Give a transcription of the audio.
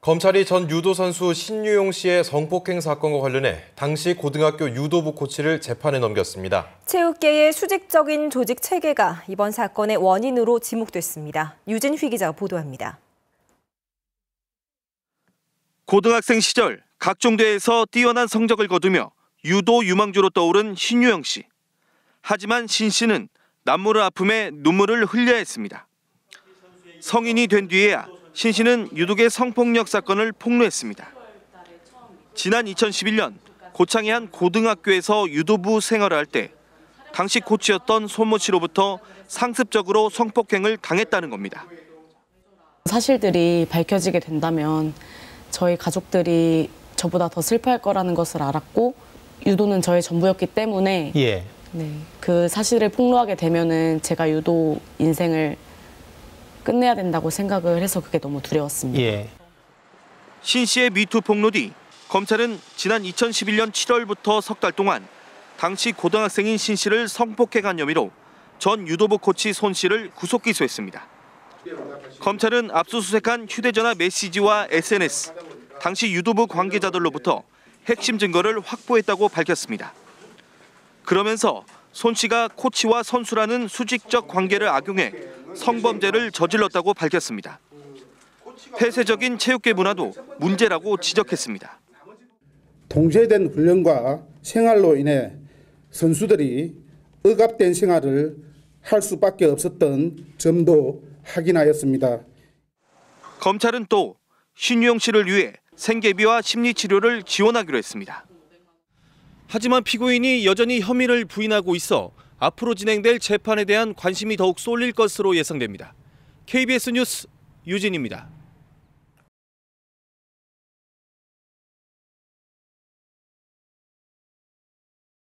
검찰이 전 유도 선수 신유용 씨의 성폭행 사건과 관련해 당시 고등학교 유도부 코치를 재판에 넘겼습니다. 체육계의 수직적인 조직 체계가 이번 사건의 원인으로 지목됐습니다. 유진휘 기자 보도합니다. 고등학생 시절 각종 대회에서 뛰어난 성적을 거두며 유도 유망주로 떠오른 신유영 씨. 하지만 신 씨는 남모르 아픔에 눈물을 흘려야 했습니다. 성인이 된 뒤에야 신 씨는 유독의 성폭력 사건을 폭로했습니다. 지난 2011년 고창의 한 고등학교에서 유도부 생활을 할 때 당시 코치였던 손모 씨로부터 상습적으로 성폭행을 당했다는 겁니다. 사실들이 밝혀지게 된다면 저희 가족들이 저보다 더 슬퍼할 거라는 것을 알았고 유도는 저의 전부였기 때문에 예. 네, 그 사실을 폭로하게 되면은 제가 유도 인생을 끝내야 된다고 생각을 해서 그게 너무 두려웠습니다. 예. 신 씨의 미투 폭로 뒤 검찰은 지난 2011년 7월부터 석 달 동안 당시 고등학생인 신 씨를 성폭행한 혐의로 전 유도부 코치 손 씨를 구속 기소했습니다. 검찰은 압수수색한 휴대전화 메시지와 SNS, 당시 유도부 관계자들로부터 핵심 증거를 확보했다고 밝혔습니다. 그러면서 손 씨가 코치와 선수라는 수직적 관계를 악용해 성범죄를 저질렀다고 밝혔습니다. 폐쇄적인 체육계 문화도 문제라고 지적했습니다. 통제된 훈련과 생활로 인해 선수들이 억압된 생활을 할 수밖에 없었던 점도 확인하였습니다. 검찰은 또 신유영 씨를 위해 생계비와 심리치료를 지원하기로 했습니다. 하지만 피고인이 여전히 혐의를 부인하고 있어 앞으로 진행될 재판에 대한 관심이 더욱 쏠릴 것으로 예상됩니다. KBS 뉴스 유진입니다.